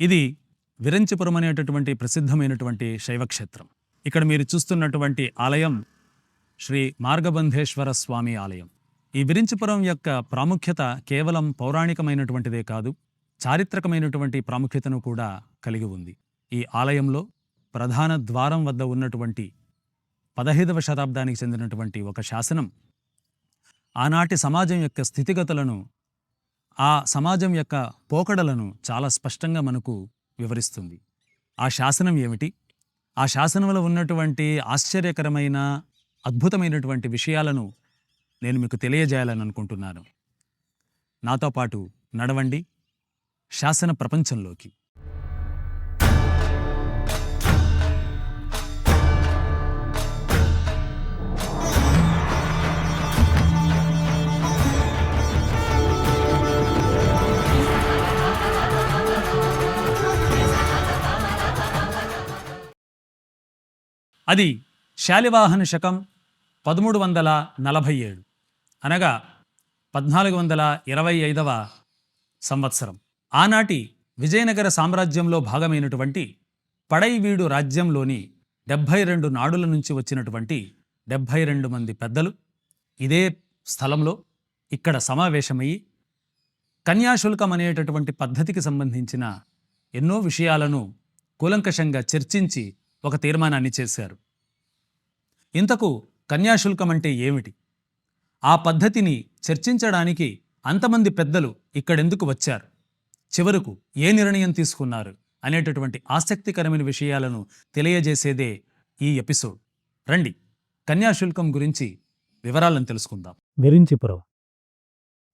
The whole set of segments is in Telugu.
ఇది విరంచిపురం అనేటటువంటి ప్రసిద్ధమైనటువంటి శైవక్షేత్రం. ఇక్కడ మీరు చూస్తున్నటువంటి ఆలయం శ్రీ మార్గబంధేశ్వర స్వామి ఆలయం. ఈ విరించిపురం యొక్క ప్రాముఖ్యత కేవలం పౌరాణికమైనటువంటిదే కాదు చారిత్రకమైనటువంటి ప్రాముఖ్యతను కూడా కలిగి ఉంది. ఈ ఆలయంలో ప్రధాన ద్వారం వద్ద ఉన్నటువంటి పదహైదవ శతాబ్దానికి చెందినటువంటి ఒక శాసనం ఆనాటి సమాజం యొక్క స్థితిగతులను ఆ సమాజం యొక్క పోకడలను చాలా స్పష్టంగా మనకు వివరిస్తుంది. ఆ శాసనం ఏమిటి? ఆ శాసనంలో ఉన్నటువంటి ఆశ్చర్యకరమైన అద్భుతమైనటువంటి విషయాలను నేను మీకు తెలియజేయాలని అనుకుంటున్నాను. నాతో పాటు నడవండి. శాసన ప్రపంచంలోకి. అది శాలివాహన శకం పదమూడు వందల నలభై ఏడు. అనగా పద్నాలుగు వందల ఇరవై ఐదవ సంవత్సరం. ఆనాటి విజయనగర సామ్రాజ్యంలో భాగమైనటువంటి పడైవీడు రాజ్యంలోని డెబ్భై రెండు నాడుల నుంచి వచ్చినటువంటి డెబ్భై రెండు మంది పెద్దలు ఇదే స్థలంలో ఇక్కడ సమావేశమయ్యి కన్యాశుల్కం అనేటటువంటి పద్ధతికి సంబంధించిన ఎన్నో విషయాలను కూలంకషంగా చర్చించి ఒక తీర్మానాన్ని చేశారు. ఇంతకు కన్యాశుల్కం అంటే ఏమిటి? ఆ పద్ధతిని చర్చించడానికి అంతమంది పెద్దలు ఇక్కడెందుకు వచ్చారు? చివరకు ఏ నిర్ణయం తీసుకున్నారు? అనేటటువంటి ఆసక్తికరమైన విషయాలను తెలియజేసేదే ఈ ఎపిసోడ్. రండి కన్యాశుల్కం గురించి వివరాలను తెలుసుకుందాం. విరించిపురం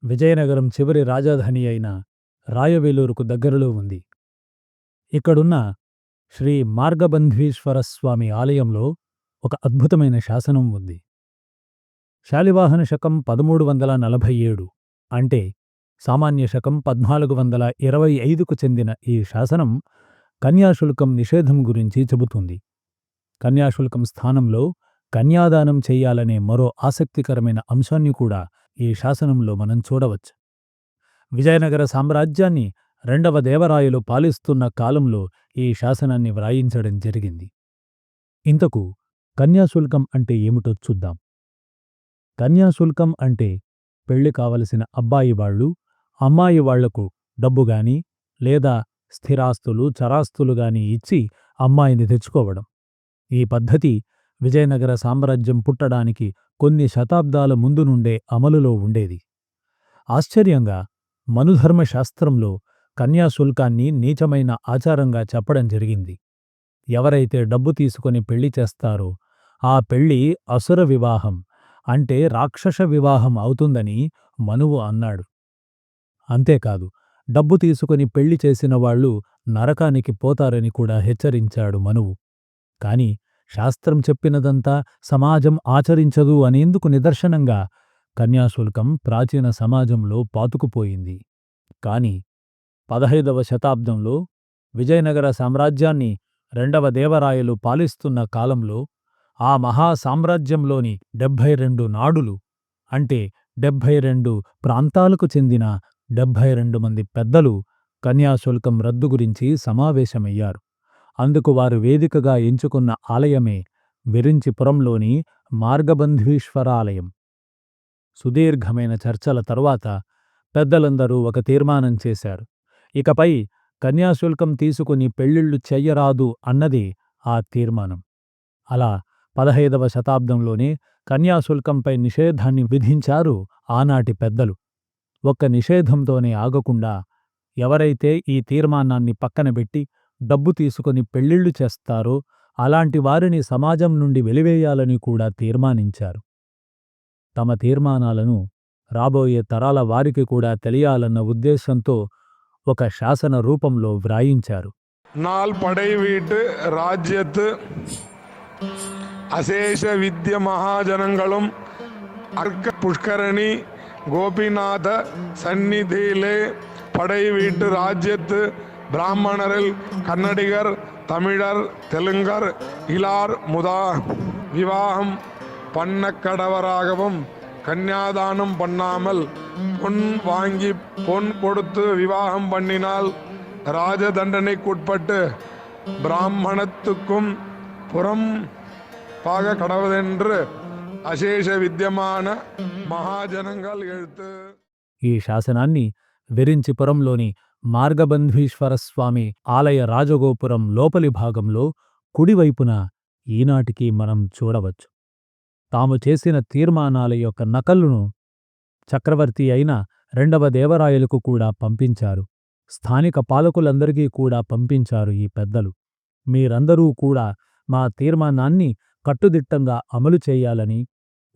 విజయనగరం చివరి రాజధాని అయిన రాయవేలూరుకు దగ్గరలో ఉంది. ఇక్కడున్న శ్రీ మార్గబంధీశ్వర స్వామి ఆలయంలో ఒక అద్భుతమైన శాసనం ఉంది. శాలివాహన శకం పదమూడు వందల నలభై ఏడు అంటే సామాన్య శకం పద్నాలుగు వందల ఇరవై ఐదుకు చెందిన ఈ శాసనం కన్యాశుల్కం నిషేధం గురించి చెబుతుంది. కన్యాశుల్కం స్థానంలో కన్యాదానం చెయ్యాలనే మరో ఆసక్తికరమైన అంశాన్ని కూడా ఈ శాసనంలో మనం చూడవచ్చు. విజయనగర సామ్రాజ్యాన్ని రెండవ దేవరాయలు పాలిస్తున్న కాలంలో ఈ శాసనాన్ని వ్రాయించడం జరిగింది. ఇంతకు కన్యాశుల్కం అంటే ఏమిటో చూద్దాం. కన్యాశుల్కం అంటే పెళ్ళి కావలసిన అబ్బాయి వాళ్ళు అమ్మాయి వాళ్ళకు డబ్బుగాని లేదా స్థిరాస్తులు చరాస్తులు గాని ఇచ్చి అమ్మాయిని తెచ్చుకోవడం. ఈ పద్ధతి విజయనగర సామ్రాజ్యం పుట్టడానికి కొన్ని శతాబ్దాల ముందు నుండే అమలులో ఉండేది. ఆశ్చర్యంగా మనుధర్మశాస్త్రంలో కన్యాశుల్కాన్ని నీచమైన ఆచారంగా చెప్పడం జరిగింది. ఎవరైతే డబ్బు తీసుకొని పెళ్ళి చేస్తారో ఆ పెళ్ళి అసుర వివాహం అంటే రాక్షస వివాహం అవుతుందని మనువు అన్నాడు. అంతేకాదు డబ్బు తీసుకుని పెళ్ళి చేసిన వాళ్ళు నరకానికి పోతారని కూడా హెచ్చరించాడు మనువు. కాని శాస్త్రం చెప్పినదంతా సమాజం ఆచరించదు అనేందుకు నిదర్శనంగా కన్యాశుల్కం ప్రాచీన సమాజంలో పాతుకుపోయింది. కాని పదహైదవ శతాబ్దంలో విజయనగర సామ్రాజ్యాన్ని రెండవ దేవరాయలు పాలిస్తున్న కాలంలో ఆ మహా సామ్రాజ్యంలోని డెబ్భై రెండు నాడులు అంటే డెబ్భై రెండు ప్రాంతాలకు చెందిన డెబ్భై రెండు మంది పెద్దలు కన్యాశుల్కం రద్దు గురించి సమావేశమయ్యారు. అందుకు వారు వేదికగా ఎంచుకున్న ఆలయమే విరించిపురంలోని మార్గబంధీశ్వరాలయం సుదీర్ఘమైన చర్చల తరువాత పెద్దలందరూ ఒక తీర్మానం చేశారు. ఇకపై కన్యాశుల్కం తీసుకుని పెళ్ళిళ్ళు చెయ్యరాదు అన్నది ఆ తీర్మానం. అలా పదహైదవ శతాబ్దంలోనే కన్యాశుల్కంపై నిషేధాన్ని విధించారు ఆనాటి పెద్దలు. ఒక్క నిషేధంతోనే ఆగకుండా ఎవరైతే ఈ తీర్మానాన్ని పక్కనబెట్టి డబ్బు తీసుకుని పెళ్ళిళ్ళు చేస్తారో అలాంటి వారిని సమాజం నుండి వెలివేయాలని కూడా తీర్మానించారు. తమ తీర్మానాలను రాబోయే తరాల వారికి కూడా తెలియాలన్న ఉద్దేశంతో ఒక శాసన రూపంలో వ్రాయించారు நாள் படை வீட்டு ராஜ்யத்து அசேஷ வித்ய மகாஜனங்களும் அர்க்க புஷ்கரணி கோபிநாத சந்நிதியிலே படை வீட்டு ராஜ்யத்து பிராமணரில் கன்னடிகர் தமிழர் தெலுங்கர் இலார் முதா விவாகம் பண்ணக்கடவராகவும் கன்னியாதானம் பண்ணாமல் பொன் வாங்கி பொன் கொடுத்து விவாகம் பண்ணினால் ராஜதண்டனைக்குட்பட்டு பிராமணத்துக்கும் புறம் பாக கடவுதென்று அசேஷ வித்தியமான மகாஜனங்கள் எழுத்து ఈ శాసనాన్ని విరించిపురంలోని మార్గబంధీశ్వర స్వామి ఆలయ రాజగోపురం లోపలి భాగంలో కుడివైపున ఈనాటికి మనం చూడవచ్చు తాము చేసిన తీర్మానాల యొక్క నకలును చక్రవర్తి అయిన రెండవ దేవరాయలకు కూడా పంపించారు. స్థానిక పాలకులందరికీ కూడా పంపించారు ఈ పెద్దలు. మీరందరూ కూడా మా తీర్మానాన్ని కట్టుదిట్టంగా అమలు చేయాలని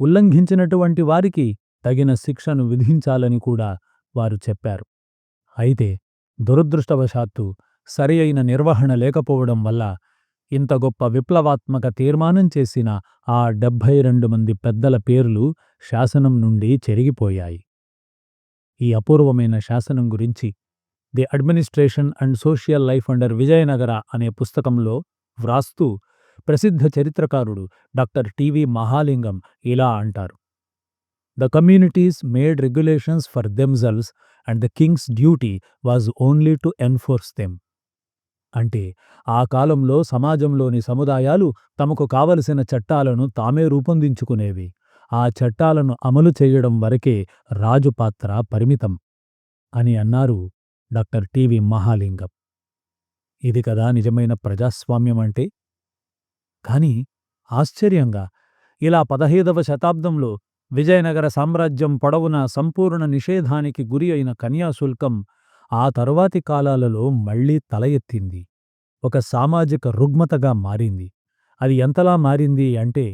ఉల్లంఘించినటువంటి వారికి తగిన శిక్షను విధించాలని కూడా వారు చెప్పారు. అయితే దురదృష్టవశాత్తు సరి అయిన నిర్వహణ లేకపోవడం వల్ల ఇంత గొప్ప విప్లవాత్మక తీర్మానం చేసిన ఆ డెబ్భై రెండు మంది పెద్దల పేర్లు శాసనం నుండి చెరిగిపోయాయి. ఈ అపూర్వమైన శాసనం గురించి the administration and social life under Vijayanagara అనే పుస్తకంలో వ్రాస్తూ ప్రసిద్ధ చరిత్రకారుడు డాక్టర్ టివి మహాలింగం ఇలా అంటారు. The communities made regulations for themselves and the king's duty was only to enforce them అంటే ఆ కాలంలో సమాజంలోని సముదాయాలు తమకు కావలసిన చట్టాలను తామే రూపొందించుకునేవి. ఆ చట్టాలను అమలు చేయడం వరకే రాజు పాత్ర పరిమితం అని అన్నారు డాక్టర్ టివి మహాలింగం. ఇది కదా నిజమైన ప్రజాస్వామ్యం అంటే? కాని ఆశ్చర్యంగా ఇలా పదహైదవ శతాబ్దంలో విజయనగర సామ్రాజ్యం పొడవునా సంపూర్ణ నిషేధానికి గురి అయిన కన్యాశుల్కం ఆ తరువాతి కాలాలలో మళ్ళీ తల ఎత్తింది. ఒక సామాజిక రుగ్మతగా మారింది. అది ఎంతలా మారింది అంటే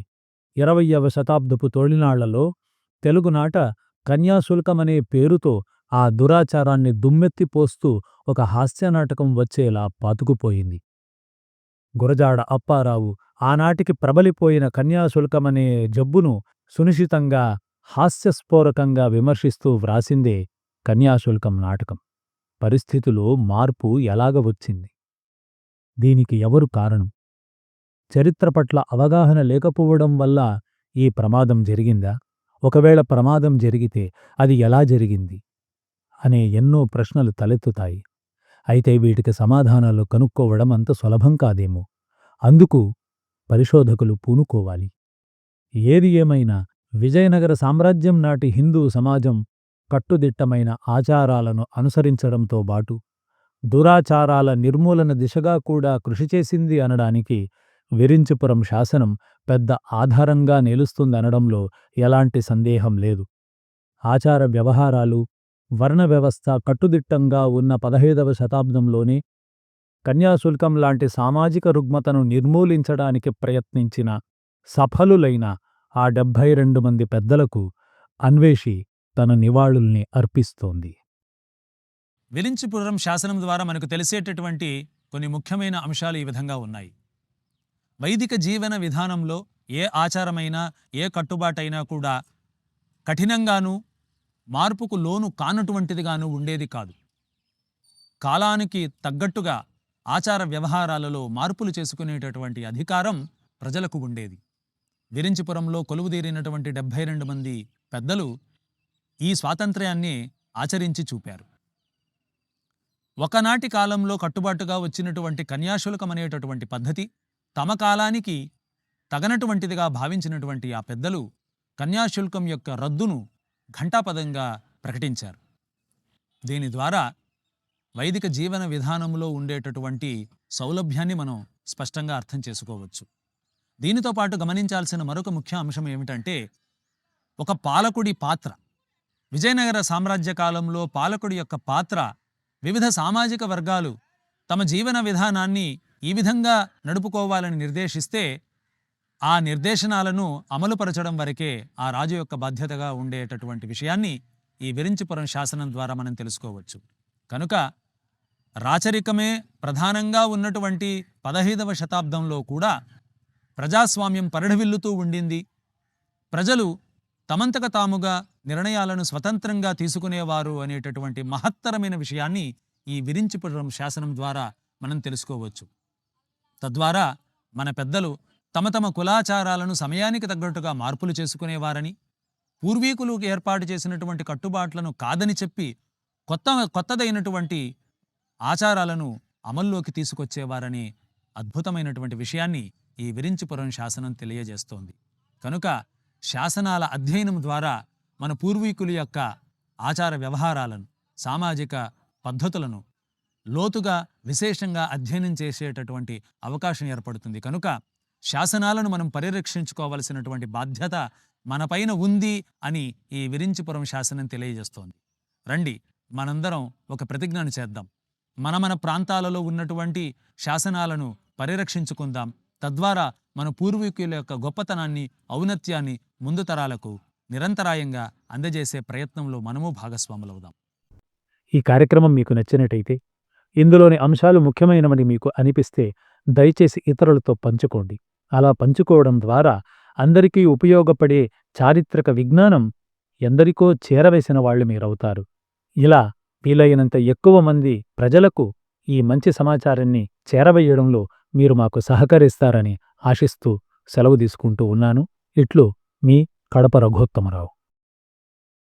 ఇరవయ్యవ శతాబ్దపు తొలినాళ్ళలో తెలుగునాట కన్యాశుల్కమనే పేరుతో ఆ దురాచారాన్ని దుమ్మెత్తిపోస్తూ ఒక హాస్యనాటకం వచ్చేలా పాతుకుపోయింది. గురజాడ అప్పారావు ఆనాటికి ప్రబలిపోయిన కన్యాశుల్కమనే జబ్బును సునిశితంగా హాస్యస్ఫోరకంగా విమర్శిస్తూ వ్రాసిందే కన్యాశుల్కం నాటకం. పరిస్థితిలో మార్పు ఎలాగ వచ్చింది? దీనికి ఎవరు కారణం? చరిత్ర పట్ల అవగాహన లేకపోవడం వల్ల ఈ ప్రమాదం జరిగిందా? ఒకవేళ ప్రమాదం జరిగితే అది ఎలా జరిగింది? అనే ఎన్నో ప్రశ్నలు తలెత్తుతాయి. అయితే వీటికి సమాధానాలు కనుక్కోవడం అంత సులభం కాదేమో. అందుకు పరిశోధకులు పూనుకోవాలి. ఏది ఏమైనా విజయనగర సామ్రాజ్యం నాటి హిందూ సమాజం కట్టుదిట్టమైన ఆచారాలను అనుసరించడంతో బాటు దురాచారాల నిర్మూలన దిశగా కూడా కృషి చేసింది అనడానికి విరించిపురం శాసనం పెద్ద ఆధారంగా నిలుస్తుందనడంలో ఎలాంటి సందేహం లేదు. ఆచార వ్యవహారాలు వర్ణ వ్యవస్థ కట్టుదిట్టంగా ఉన్న పదహైదవ శతాబ్దంలోనే కన్యాశుల్కం లాంటి సామాజిక రుగ్మతను నిర్మూలించడానికి ప్రయత్నించిన సఫలులైన ఆ డెబ్భై రెండు మంది పెద్దలకు అన్వేషి తన నివాళుల్ని అర్పిస్తోంది. విరించిపురం శాసనం ద్వారా మనకు తెలిసేటటువంటి కొన్ని ముఖ్యమైన అంశాలు ఈ విధంగా ఉన్నాయి. వైదిక జీవన విధానంలో ఏ ఆచారమైనా ఏ కట్టుబాటైనా కూడా కఠినంగాను మార్పుకు లోను కానటువంటిదిగాను ఉండేది కాదు. కాలానికి తగ్గట్టుగా ఆచార వ్యవహారాలలో మార్పులు చేసుకునేటటువంటి అధికారం ప్రజలకు ఉండేది. విరించిపురంలో కొలువుదీరినటువంటి డెబ్భై రెండు మంది పెద్దలు ఈ స్వాతంత్ర్యాన్ని ఆచరించి చూపారు. ఒకనాటి కాలంలో కట్టుబాటుగా వచ్చినటువంటి కన్యాశుల్కం అనేటటువంటి పద్ధతి తమ కాలానికి తగనటువంటిదిగా భావించినటువంటి ఆ పెద్దలు కన్యాశుల్కం యొక్క రద్దును ఘంటాపదంగా ప్రకటించారు. దీని ద్వారా వైదిక జీవన విధానంలో ఉండేటటువంటి సౌలభ్యాన్ని మనం స్పష్టంగా అర్థం చేసుకోవచ్చు. దీనితో పాటు గమనించాల్సిన మరొక ముఖ్య అంశం ఏమిటంటే ఒక పాలకుడి పాత్ర విజయనగర సామ్రాజ్య కాలంలో పాలకుడి యొక్క పాత్ర వివిధ సామాజిక వర్గాలు తమ జీవన విధానాన్ని ఈ విధంగా నడుపుకోవాలని నిర్దేశిస్తే ఆ నిర్దేశనాలను అమలుపరచడం వరకే ఆ రాజు యొక్క బాధ్యతగా ఉండేటటువంటి విషయాన్ని ఈ విరించిపురం శాసనం ద్వారా మనం తెలుసుకోవచ్చు. కనుక రాచరికమే ప్రధానంగా ఉన్నటువంటి పదహైదవ శతాబ్దంలో కూడా ప్రజాస్వామ్యం పరిఢవిల్లుతూ ఉండింది. ప్రజలు తమంతక తాముగా నిర్ణయాలను స్వతంత్రంగా తీసుకునేవారు అనేటటువంటి మహత్తరమైన విషయాన్ని ఈ విరించిపురం శాసనం ద్వారా మనం తెలుసుకోవచ్చు. తద్వారా మన పెద్దలు తమ తమ కులాచారాలను సమయానికి తగ్గట్టుగా మార్పులు చేసుకునేవారని పూర్వీకులు ఏర్పాటు చేసినటువంటి కట్టుబాట్లను కాదని చెప్పి కొత్త కొత్తదైనటువంటి ఆచారాలను అమల్లోకి తీసుకొచ్చేవారనే అద్భుతమైనటువంటి విషయాన్ని ఈ విరించిపురం శాసనం తెలియజేస్తోంది. కనుక శాసనాల అధ్యయనం ద్వారా మన పూర్వీకుల యొక్క ఆచార వ్యవహారాలను సామాజిక పద్ధతులను లోతుగా విశేషంగా అధ్యయనం చేసేటటువంటి అవకాశం ఏర్పడుతుంది. కనుక శాసనాలను మనం పరిరక్షించుకోవలసినటువంటి బాధ్యత మనపైన ఉంది అని ఈ విరించిపురం శాసనం తెలియజేస్తోంది. రండి మనందరం ఒక ప్రతిజ్ఞను చేద్దాం. మన మన ప్రాంతాలలో ఉన్నటువంటి శాసనాలను పరిరక్షించుకుందాం. తద్వారా మన పూర్వీకుల యొక్క గొప్పతనాన్ని ఔన్నత్యాన్ని ముందు తరాలకు నిరంతరాయంగా అందజేసే ప్రయత్నంలో మనము భాగస్వాములవుదాం. ఈ కార్యక్రమం మీకు నచ్చినట్టయితే ఇందులోని అంశాలు ముఖ్యమైనవని మీకు అనిపిస్తే దయచేసి ఇతరులతో పంచుకోండి. అలా పంచుకోవడం ద్వారా అందరికీ ఉపయోగపడే చారిత్రక విజ్ఞానం ఎందరికో చేరవేసిన వాళ్ళు మీరవుతారు. ఇలా వీలైనంత ఎక్కువ మంది ప్రజలకు ఈ మంచి సమాచారాన్ని చేరవేయడంలో మీరు మాకు సహకరిస్తారని ఆశిస్తూ సెలవు తీసుకుంటూ ఉన్నాను. ఇట్లు మీ కడప రఘోత్తమరావు.